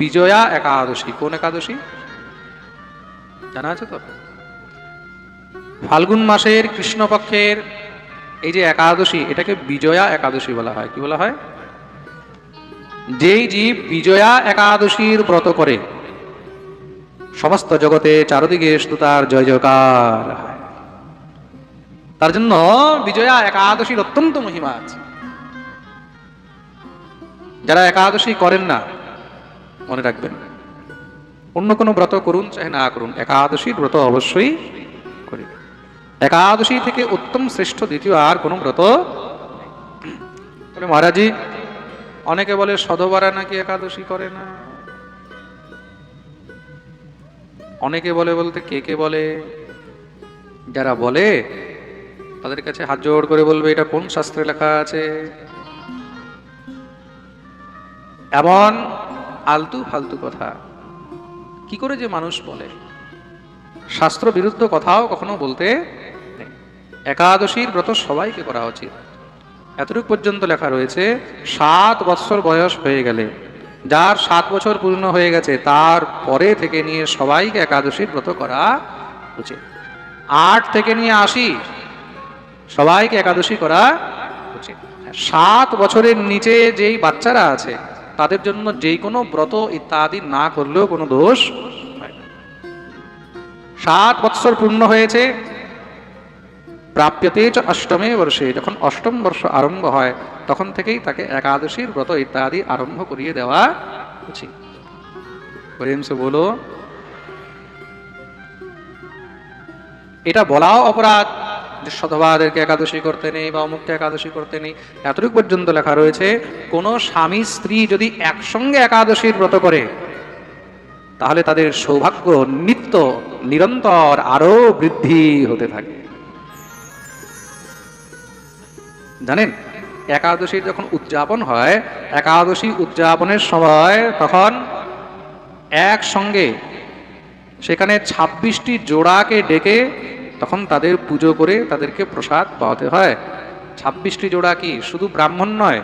বিজয়া একাদশী। কোন একাদশী? জানা আছে তো? ফাল্গুন মাসের কৃষ্ণপক্ষের এই যে একাদশী, এটাকে বিজয়া একাদশী বলা হয়। কি বলা হয়? যেই জীব বিজয়া একাদশীর ব্রত করে, সমস্ত জগতে চারদিকে তার জয় জয়কার তার জন্য বিজয়া একাদশীর অত্যন্ত মহিমা আছে। যারা একাদশী করেন না মনে রাখবেন। অন্য কোনো ব্রত করুন, চাহে না করুন একাদশীর ব্রত অবশ্যই করি। একাদশী থেকে উত্তম শ্রেষ্ঠ দ্বিতীয় আর কোনো ব্রত মহারাজি, অনেকে বলে সধবারা নাকি একাদশী করে না। অনেকে বলে বলতে কে কে বলে? যারা বলে, তাদের কাছে হাত জোড় করে বলবে, এটা কোন শাস্ত্রে লেখা আছে? এমন আলতু ফালতু কথা। কি করে যে মানুষ বলে? শাস্ত্র বিরুদ্ধ কথাও কখনো বলতে নেই। একাদশীর ব্রত সবাইকে করা উচিত। এতটুকু পর্যন্ত লেখা রয়েছে, সাত বৎসর বয়স হয়ে গেলে। যার সাত বছর পূর্ণ হয়ে গেছে, তার পরে থেকে নিয়ে সবাইকে একাদশীর ব্রত করা উচিত। আট থেকে নিয়ে আশি সবাইকে একাদশী করা উচিত। সাত বছরের নিচে যেই বাচ্চারা আছে তাদের জন্য যে কোনো ব্রত ইত্যাদি না করলেও কোনো দোষ। সাত বৎসর পূর্ণ হয়েছে। প্রাপ্যতে অষ্টমে বর্ষে। যখন অষ্টম বর্ষ আরম্ভ হয়, তখন থেকেই তাকে একাদশীর ব্রত ইত্যাদি আরম্ভ করিয়ে দেওয়া উচিত। বলো, এটা বলাও অপরাধ। যে শতবাদেরকে একাদশী করতে নেই বা অমুককে একাদশী করতে নেই। এতটুকু পর্যন্ত লেখা রয়েছে, কোনো স্বামী স্ত্রী যদি একসঙ্গে একাদশীর ব্রত করে, তাহলে তাদের সৌভাগ্য নিত্য নিরন্তর আরও বৃদ্ধি হতে থাকে। জানেন, একাদশীর যখন উদযাপন হয়, একাদশী উদযাপনের সময় তখন একসঙ্গে সেখানে ছাব্বিশটি জোড়াকে ডেকে তখন তাদের পুজো করে তাদেরকে প্রসাদ পাওয়াতে হয়। ছাব্বিশটি জোড়া কি শুধু ব্রাহ্মণ নয়?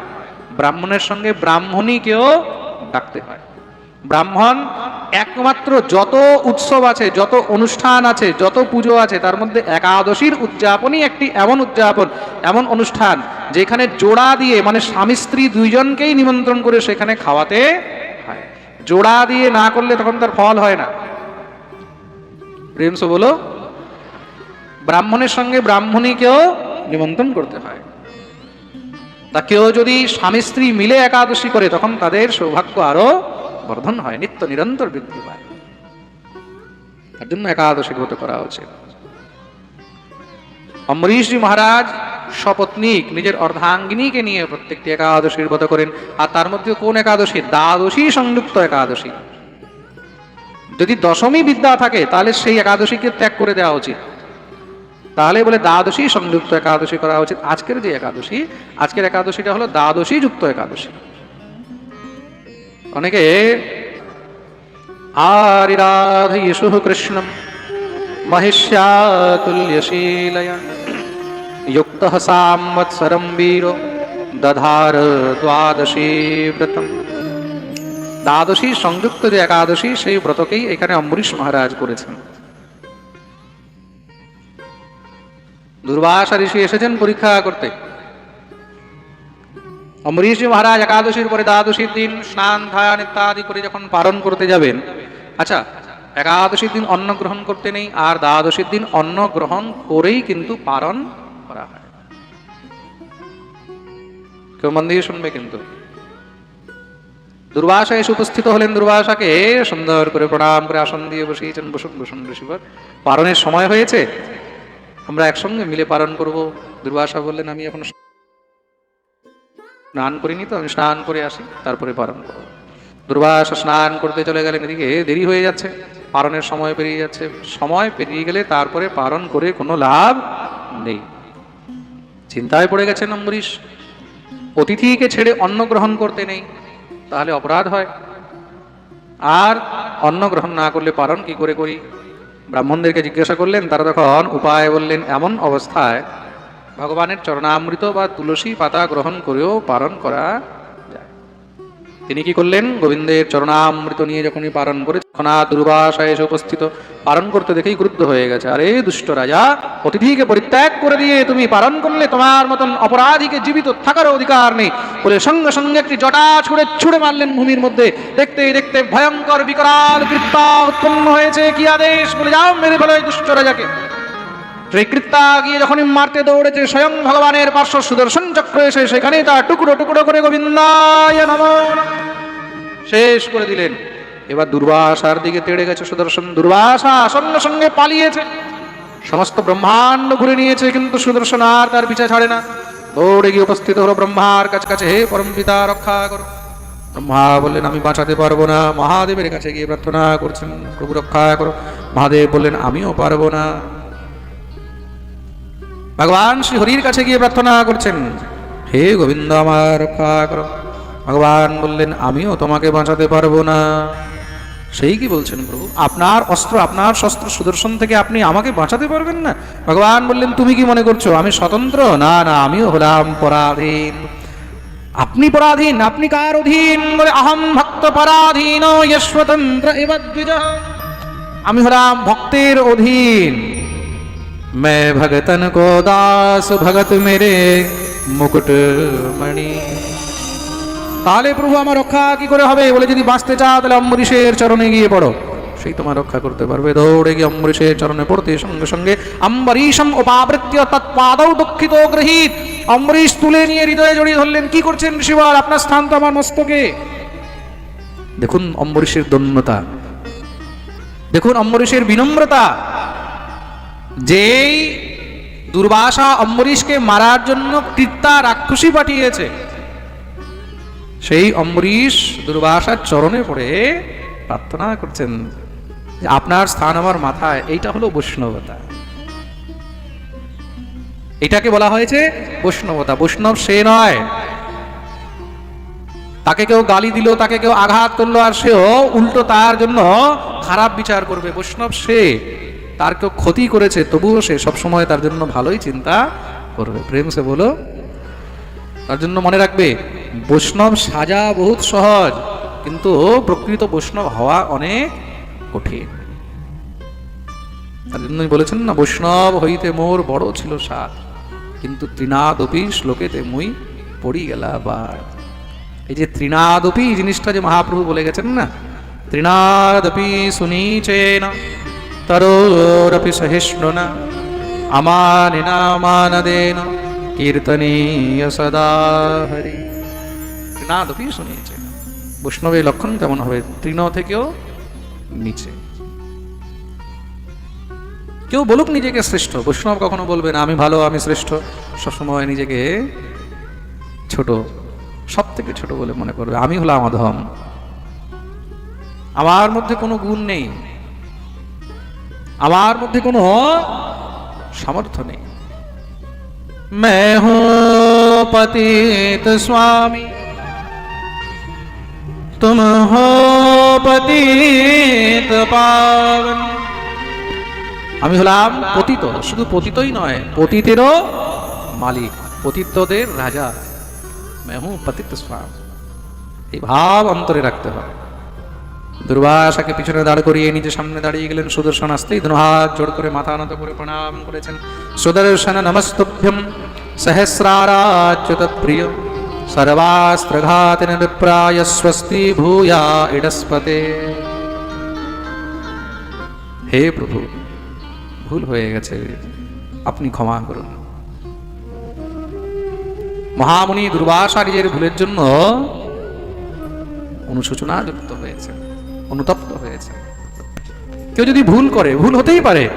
ব্রাহ্মণের সঙ্গে ব্রাহ্মণীকেও ডাকতে হয়। ব্রাহ্মণ একমাত্র যত উৎসব আছে, যত অনুষ্ঠান আছে, যত পুজো আছে, তার মধ্যে একাদশীর উদযাপনই একটি এমন উদযাপন, এমন অনুষ্ঠান যেখানে জোড়া দিয়ে মানে স্বামী স্ত্রী দুইজনকেই নিমন্ত্রণ করে সেখানে খাওয়াতে হয়। জোড়া দিয়ে না করলে তখন তার ফল হয় না। প্রেমস বলো ব্রাহ্মণের সঙ্গে ব্রাহ্মণীকেও নিমন্ত্রণ করতে হয়। তা কেউ যদি স্বামী স্ত্রী মিলে একাদশী করে, তখন তাদের সৌভাগ্য আরও বর্ধন হয়, নিত্য নিরন্তর বৃদ্ধি পায়। তার জন্য একাদশী ব্রত করা উচিত। অম্বরীশজি মহারাজ সপত্নীক নিজের অর্ধাঙ্গিনীকে নিয়ে প্রত্যেকটি একাদশীর ব্রত করেন, আর তার মধ্যে কোন একাদশী? দ্বাদশী সংযুক্ত একাদশী। যদি দশমী বিদ্যা থাকে, তাহলে সেই একাদশীকে ত্যাগ করে দেওয়া উচিত। তাহলে বলে দ্বাদশী সংযুক্ত একাদশী করা উচিত। আজকের যে একাদশী, আজকের একাদশীটা হলো দ্বাদশী যুক্ত একাদশী। অনেকে আরিরাধয়িষু কৃষ্ণম, মহিষ্যাতুল্যশীলয়া, যুক্ত সাম্বৎসরম বীর, দধার দ্বাদশী ব্রতম। দ্বাদশী সংযুক্ত যে একাদশী, সেই ব্রতকেই এখানে অম্বরীশ মহারাজ করেছেন। দুর্বাসা ঋষি এসেছেন পরীক্ষা করতে। অম্বরীশজি মহারাজ একাদশীর পরে দ্বাদশীর দিন স্নান ধান ইত্যাদি করে যখন পালন করতে যাবেন আচ্ছা একাদশীর দিন অন্ন গ্রহণ করতে নেই, আর দ্বাদশীর দিন অন্ন গ্রহণ করেই কিন্তু পালন করা হয়। কেউ মন দিয়ে শুনবে কিন্তু। দুর্বাসা এসে উপস্থিত হলেন দুর্বাসাকে, সুন্দর করে প্রণাম করে আসন দিয়ে বসিয়েছেন বসুন বসুন ঋষিবর পালনের সময় হয়েছে? আমরা একসঙ্গে মিলে পালন করব। দুর্বাসা বললেন, আমি এখন স্নান করিনি তো, আমি স্নান করে আসি, তারপরে পালন করব। দুর্বাসা স্নান করতে চলে গেলেন এদিকে দেরি হয়ে যাচ্ছে, পালনের সময় পেরিয়ে যাচ্ছে, সময় পেরিয়ে গেলে তারপরে পালন করে কোনো লাভ নেই। চিন্তায় পড়ে গেছেন অম্বরীশ, অতিথিকে ছেড়ে অন্ন গ্রহণ করতে নেই, তাহলে অপরাধ হয়। আর অন্ন গ্রহণ না করলে পালন কি করে করি? ব্রাহ্মণদেরকে জিজ্ঞাসা করলেন, তারা তখন উপায় বললেন, এমন অবস্থায় ভগবানের চরণামৃত বা তুলসী পাতা গ্রহণ করেও পালন করা তিনি কি করলেন? গোবিন্দের চরণামৃত নিয়ে যখনই পালন করে তখন আর দুর্বাসা এসে উপস্থিত, পালন করতে দেখেই ক্রুদ্ধ হয়ে গেছে। আরে, দুষ্ট রাজা, অতিথিকে পরিত্যাগ করে দিয়ে তুমি পালন করলে তোমার মতন অপরাধীকে জীবিত থাকার অধিকার নেই। বলে সঙ্গে সঙ্গে একটি জটা ছুঁড়ে ছুঁড়ে মারলেন ভূমির মধ্যে। দেখতে দেখতে ভয়ঙ্কর বিকরাল কৃত্যা উৎপন্ন হয়েছে। কি আদেশ? বলে, যাও, মেরে ফেলো দুষ্ট রাজাকে। গিয়ে যখনই মারতে দৌড়েছে, স্বয়ং ভগবানের পার্শ্ব সুদর্শন চক্র এসে সেখানে তার টুকরো টুকরো করে গোবিন্দায় শেষ করে দিলেন। এবার দুর্বাসার দিকে তেড়ে গেছে সুদর্শন। দুর্বাসা সঙ্গে সঙ্গে পালিয়েছে। সমস্ত ব্রহ্মাণ্ড ঘুরে নিয়েছে, কিন্তু সুদর্শন আর তার পিছা ছাড়ে না। দৌড়ে গিয়ে উপস্থিত হলো ব্রহ্মার কাছে কাছে, হে পরম পিতা, রক্ষা করো। ব্রহ্মা বললেন, আমি বাঁচাতে পারব না। মহাদেবের কাছে গিয়ে প্রার্থনা করছেন। প্রভু রক্ষা করো। মহাদেব বললেন, আমিও পারব না। ভগবান শ্রী হরির কাছে গিয়ে প্রার্থনা করছেন, হে গোবিন্দ আমার ভগবান বললেন, আমিও তোমাকে বাঁচাতে পারব না। সেই কি বলছেন প্রভু? আপনার অস্ত্র, আপনার শস্ত্র সুদর্শন থেকে আপনি আমাকে বাঁচাতে পারবেন না? ভগবান বললেন, তুমি কি মনে করছ, আমি স্বতন্ত্র? না না, আমিও হলাম পরাধীন। আপনি পরাধীন, আপনি কার অধীন? বলে, আহম ভক্ত পরাধীন আমি হলাম ভক্তের অধীন। मैं भगतन को दास भगत मेरे মুকুট মণি তাহলে প্রভু আমার রক্ষা কি করে হবে বলে যদি বাঁচতে চাও তাহলে অম্বরীশের চরণে গিয়ে পড়ো সেই তোমার রক্ষা করতে পারবে দৌড়ে গিয়ে অম্বরীশের চরণে পড়তে সঙ্গে সঙ্গে অম্বরীশম উপাবৃত্য তৎপাদৌ দুঃখিত গৃহীত অম্বরীশ তুলে নিয়ে হৃদয়ে জড়িয়ে ধরলেন কি করছেন ঋষিবার আপনার স্থান তো আমার মস্তকে দেখুন অম্বরীশের দন্যতা দেখুন অম্বরীশের বিনম্রতা যেই দুর্বাসা অম্বরীশকে মারার জন্য কৃত্যা রাক্ষসী পাঠিয়েছে, সেই অম্বরীশ দুর্বাসার চরণে পড়ে প্রার্থনা করছেন যে আপনার স্থান আমার মাথায়, এইটা হলো বৈষ্ণবতা। এটাকে বলা হয়েছে বৈষ্ণবতা। বৈষ্ণব সে নয়। তাকে কেউ গালি দিল, তাকে কেউ আঘাত করল, আর সেও উল্টো তার জন্য খারাপ বিচার করবে। বৈষ্ণব সে। তার কেউ ক্ষতি করেছে, তবুও সে সবসময় তার জন্য ভালোই চিন্তা করবে। প্রেম সে বলো, তার জন্য মনে রাখবে, বৈষ্ণব সাজা বহুত সহজ, কিন্তু প্রকৃত বৈষ্ণব হওয়া অনেক কঠিন। তার জন্যই বলেছেন না, বৈষ্ণব হইতে মোর বড় ছিল সাত কিন্তু ত্রিনাদপি শ্লোকেতে মুই পড়ি গেলা আবার এই যে ত্রিনাদপি জিনিসটা যে মহাপ্রভু বলে গেছেন না, ত্রিনাদপি সুনীচেন। তরোরপি সহিষ্ণুনা আমানিনা মানদেন কীর্তনীয় সদা হরি। ত্রিনাদপি সুনীচেন বৈষ্ণবের লক্ষণ কেমন হবে? তৃণ থেকেও নিচে। কেউ বলুক নিজেকে শ্রেষ্ঠ। বৈষ্ণব কখনো বলবে না, আমি ভালো, আমি শ্রেষ্ঠ। সবসময় নিজেকে ছোট সব থেকে ছোট বলে মনে করবে। আমি হলাম অধম। আমার মধ্যে কোনো গুণ নেই। আমার মধ্যে কোনো সামর্থ্য নেই मैं हूं पतित स्वामी तुम हो पतित पावन আমি হলাম পতিত শুধু পতিতই নয় পতিতেরও মালিক পতিতদের রাজা মেহু পতিত স্বাম এই ভাব অন্তরে রাখতে হবে দুর্বাসাকে পিছনে দাঁড় করিয়ে নিজে সামনে দাঁড়িয়ে গেলেন সুদর্শন আসতেই হাত জোড় করে মাথা নত করে প্রণাম করেছেন। সুদর্শন নমস্তভ্যম সহস্রারাচ্যুত প্রিয় সর্বাস্ত্রঘাতিন বিপ্রায় স্বস্তি ভূয়া ইডস্পতে। হে প্রভু, ভুল হয়ে গেছে। আপনি ক্ষমা করুন। মহামুনি দুর্বাসা নিজের ভুলের জন্য অনুশোচনা যুক্ত। অনুতপ্ত হয়েছে। কেউ যদি ভুল করে, ভুল হতেই পারে।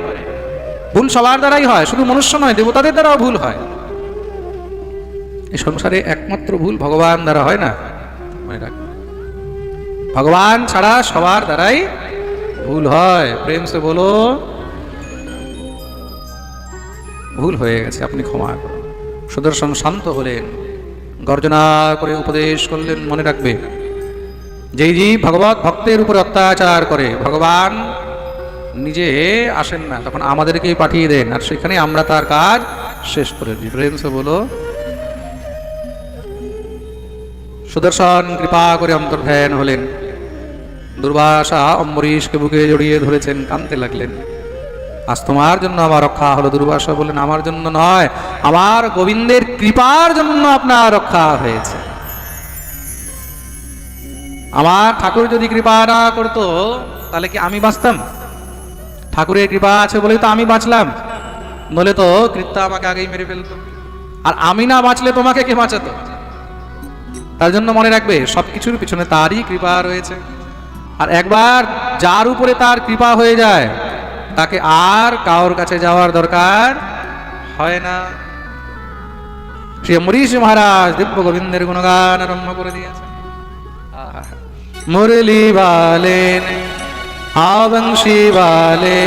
ভুল সবার দ্বারাই হয়, শুধু মনুষ্য নয়, দেবতাদের দ্বারাও ভুল হয়। এই সংসারে একমাত্র ভুল ভগবান দ্বারা হয় না, মনে রাখ। ভগবান ছাড়া সবার দ্বারাই ভুল হয়। প্রেম সে বলো, ভুল হয়ে গেছে, আপনি ক্ষমা করুন। সুদর্শন শান্ত হলেন। গর্জনা করে উপদেশ করলেন, মনে রাখবে। যেই জীব ভগবত ভক্তের উপর অত্যাচার করে, ভগবান নিজে আসেন না, তখন আমাদেরকেই পাঠিয়ে দেন, আর সেখানে আমরা তার কাজ শেষ করে প্রেম বলো। সুদর্শন কৃপা করে অন্তর্ধ্যান হলেন। দুর্বাসা অম্বরীশকে বুকে জড়িয়ে ধরেছেন, কাঁদতে লাগলেন। আজ তোমার জন্য আমার রক্ষা হলো দুর্বাসা বললেন, আমার জন্য নয়, আমার গোবিন্দের কৃপার জন্য আপনার রক্ষা হয়েছে। আমার ঠাকুর যদি কৃপা না করতো, তাহলে কি আমি বাঁচতাম? ঠাকুরের কৃপা আছে বলেই তো আমি বাঁচলাম। নলে তো কৃত্যা আমাকে আগেই মেরে ফেলতো। আর আমি না বাঁচলে তোমাকে কে বাঁচাতো? তার জন্য মনে রাখবে, সবকিছুর পিছনে তারই কৃপা রয়েছে। আর একবার যার উপরে তার কৃপা হয়ে যায়, তাকে আর কারোর কাছে যাওয়ার দরকার হয় না। শ্রী অম্বরীশ মহারাজ দিব্য গোবিন্দের গুণগান আরম্ভ করে দিয়েছে मुरली वाले ने आवंशी वाले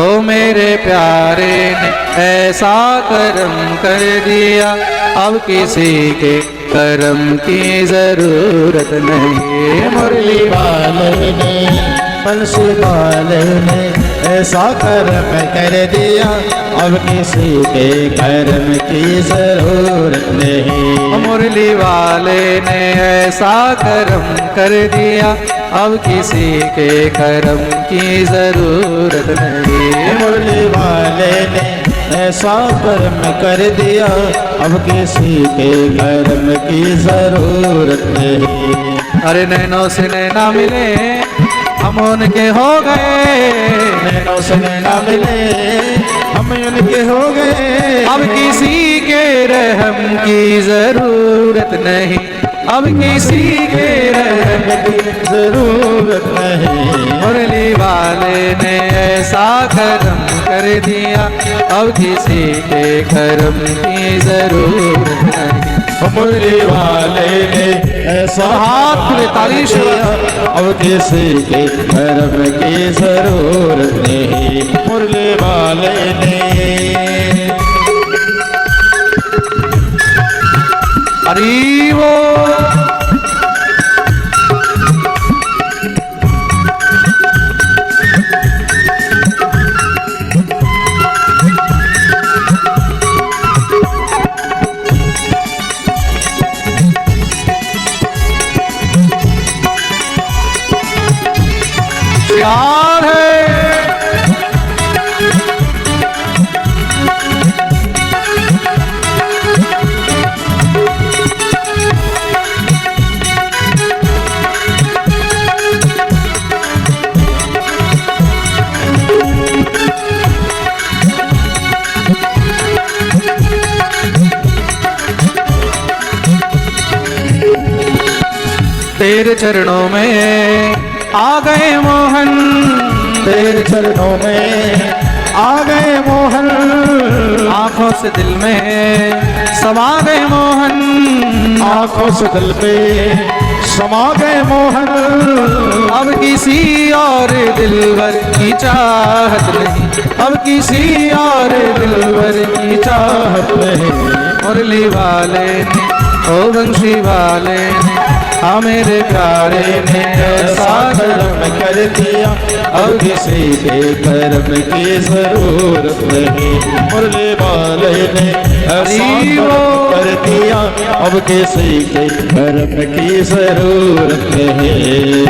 ओ मेरे प्यारे ने ऐसा कर्म कर दिया। अब किसी के कर्म की ज़रूरत नहीं। मुरली वाले ने बंसी वाले ने ऐसा कर्म कर दिया। अब किसी के कर्म की ज़रूरत नहीं। मुरली वाले ने ऐसा कर्म कर दिया। अब किसी के कर्म की ज़रूरत नहीं। मुरली वाले ने ऐसा कर्म कर दिया। अब किसी के कर्म की ज़रूरत नहीं। अरे नैनो से नैना मिले हम उनके हो गए। मिले। हम उनके हो गए। अब किसी के रहम की ज़रूरत नहीं। अब किसी के रहम की ज़रूरत नहीं। मुरली वाले ने ऐसा करम कर दिया। अब किसी के करम की ज़रूरत नहीं। मुरली वाले ने ऐसा हाथ में ताली से अब किसी के धर्म की ज़रूर नहीं। मुरली वाले ने अरे वो तेरे चरणों में आ गए मोहन। तेरे चरणों में आ गए मोहन। आँखों से दिल में समा गए मोहन। आँखों से दिल में समा गए मोहन। अब किसी और दिलवर की चाहत नहीं। अब किसी और दिलवर की चाहत नहीं। मुरली वाले ने ओ बंशी वाले ने मेरे प्यारे ने ऐसा कर्म कर दिया। अब किसी के कर्म की ज़रूरत नहीं। मुरली वाले ने ऐसा कर दिया। अब किसी के कर्म की ज़रूरत नहीं।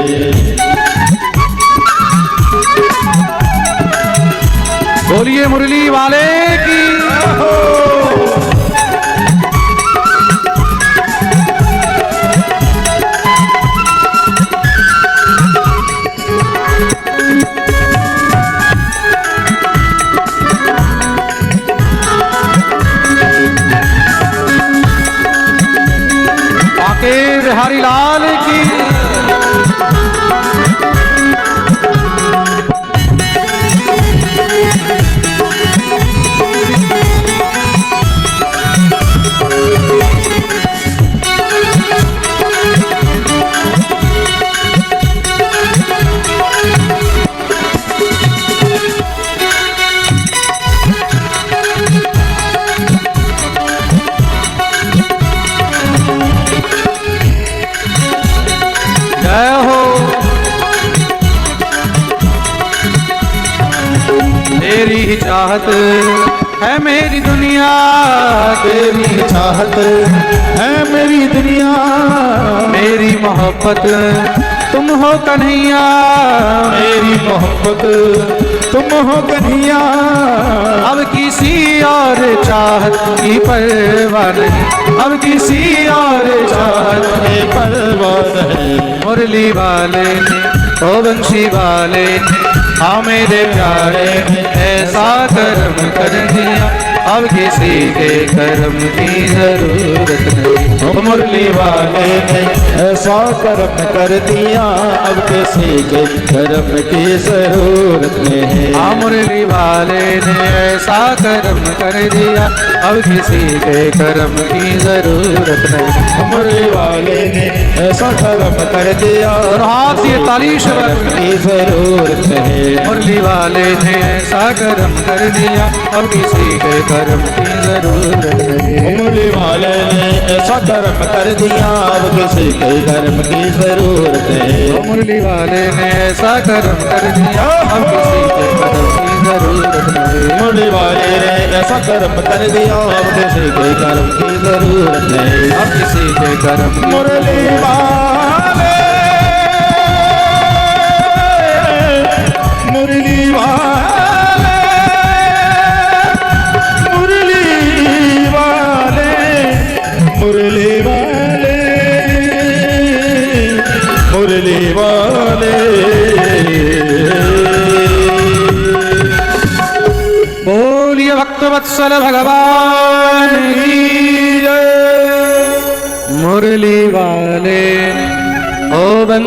बोलिए मुरली वाले। चाहत है मेरी दुनिया, मेरी मोहब्बत। तुम हो कन्हैया, मेरी मोहब्बत। तुम हो कन्हैया, अब किसी और चाहत की परवाह नहीं। अब किसी और चाहत चाहते परवान है मुरली वाले ने ओ बंशी वाले ने हाँ मेरे प्यारे, ऐसा कर्म कर दिया। अब किसी के कर्म की ज़रूरत नहीं। मुरली वाले ने ऐसा कर्म कर दिया अब किसी के कर्म की ज़रूरत नहीं। मुरली वाले ने ऐसा कर्म कर दिया अब किसी के कर्म की ज़रूरत नहीं। मुरली वाले ने ऐसा कर्म कर दिया और हाथ ताली शबर की ज़रूरत है मुरली वाले ने ऐसा कर्म कर दिया अब किसी के कर्म की ज़रूरत नहीं। मुरली वाले ने ऐसा कर्म कर दिया अब किसी के कर्म की ज़रूरत है मुरली वाले ने ऐसा कर्म कर दिया अब किसी के कर्म की ज़रूरत नहीं। मुरली वाले ने ऐसा कर्म कर दिया अब किसी के कर्म की ज़रूरत नहीं। अब किसी के कर्म मुरली वाले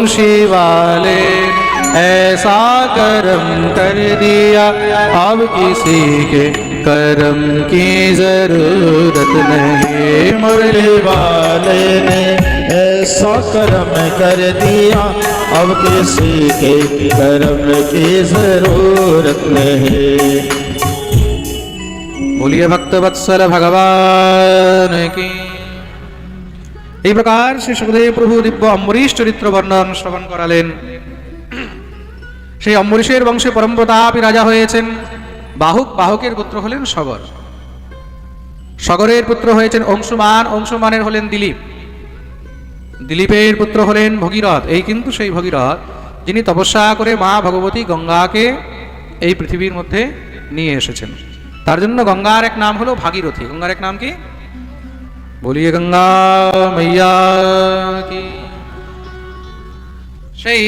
बंशी वाले ऐसा कर्म कर दिया। अब किसी के कर्म की ज़रूरत नहीं। मुरली वाले ने ऐसा कर्म कर दिया। अब किसी के कर्म की ज़रूरत नहीं। बोलिए भक्त वत्सल भगवान की। এই প্রকার শ্রী সুখদেব প্রভু দিব্য অম্বরীশ চরিত্র বর্ণন শ্রবণ করালেন। সেই অম্বরীশের বংশে পরম প্রতাপী রাজা হয়েছেন। বাহুক, বাহকের পুত্র হলেন সগর। সগরের পুত্র হয়েছেন অংশুমান, অংশুমানের হলেন দিলীপ। দিলীপের পুত্র হলেন ভগীরথ। এই কিন্তু সেই ভগীরথ, যিনি তপস্যা করে মা ভগবতী গঙ্গাকে এই পৃথিবীর মধ্যে নিয়ে এসেছেন। তার জন্য গঙ্গার এক নাম হলো ভাগীরথী। গঙ্গার এক নাম কি? বলিয়ে গঙ্গা মাইয়া কি সেই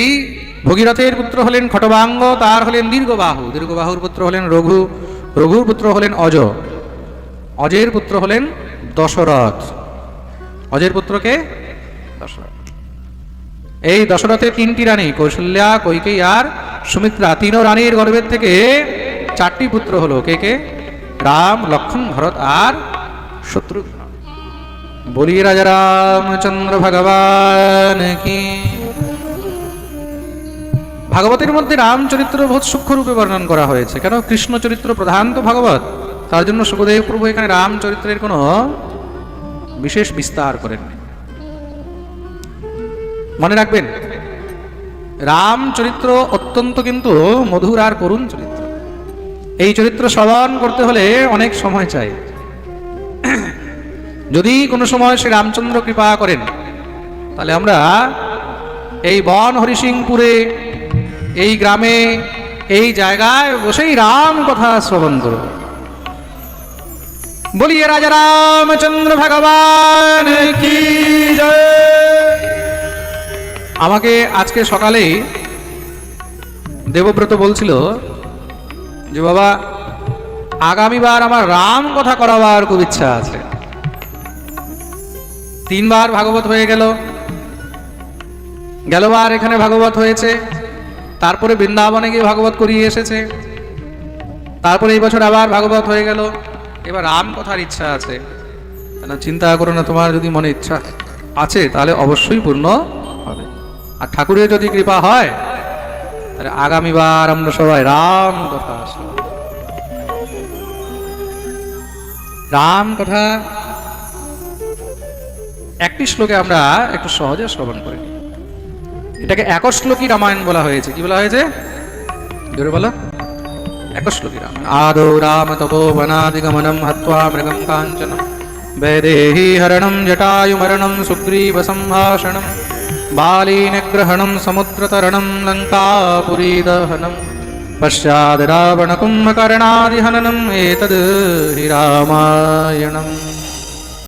ভগীরথের পুত্র হলেন খটবাঙ্গ, তার হলেন দীর্ঘবাহু। দীর্ঘবাহুর পুত্র হলেন রঘু, রঘুর পুত্র হলেন অজ। অজের পুত্র হলেন দশরথ। অজের পুত্রকে দশরথ। এই দশরথের তিনটি রানী কৌশল্যা কৈকেয়ী আর সুমিত্রা, তিনও রানীর গর্ভের থেকে চারটি পুত্র হলো। কে কে? রাম লক্ষণ ভরত আর শত্রুঘ্ন বলি রাজা রামচন্দ্র ভগবান কি ভাগবতের মধ্যে রামচরিত্র বহুত সূক্ষ্ম রূপে বর্ণন করা হয়েছে। কেন? কৃষ্ণ চরিত্র প্রধান তো ভাগবত। তার জন্য সুখদেব প্রভু এখানে রামচরিত্রের কোনো বিশেষ বিস্তার করেননি মনে রাখবেন রাম চরিত্র অত্যন্ত কিন্তু মধুর আর করুণ চরিত্র। এই চরিত্র শ্রবণ করতে হলে অনেক সময় চাই। যদি কোনো সময় শ্রী রামচন্দ্র কৃপা করেন, তাহলে আমরা এই বন হরিসিংপুরে, এই গ্রামে, এই জায়গায় বসেই রাম কথা শ্রবণ করব। বলিয়ে রাজা রামচন্দ্র ভগবান কি আমাকে আজকে সকালেই দেবব্রত বলছিল যে, বাবা, আগামীবার আমার রাম কথা করাবার খুব ইচ্ছা আছে। তিনবার ভাগবত হয়ে গেল। গেলবার এখানে ভাগবত হয়েছে। তারপরে বৃন্দাবনে গিয়ে ভাগবত করিয়ে এসেছে। তারপরে এই বছর আবার ভাগবত হয়ে গেল। এবার রাম কথার ইচ্ছা আছে। চিন্তা করো না, তোমার যদি মনে ইচ্ছা আছে, তাহলে অবশ্যই পূর্ণ হবে। আর ঠাকুরের যদি কৃপা হয়, তাহলে আগামীবার আমরা সবাই রাম কথা রাম কথা একটি শ্লোকে আমরা একটু সহজে শ্রবণ করি এটাকে একশ্লোকী রামায়ণ বলা হয়েছে কি বলা হয়েছে জোরে বলো একটা শ্লোকী রাম আদৌ রাম তপোবনাদিগমনম হত্বা মৃগম কাঞ্চনম वैदेही हरणं जटायुमरणं सुग्रीवसम्भाषणं बालीनिग्रहणं समुद्रतरणं लङ्कापुरीदहनं पश्चाद् रावणकुम्भकर्णादिहननम् एतद् हि रामायणम्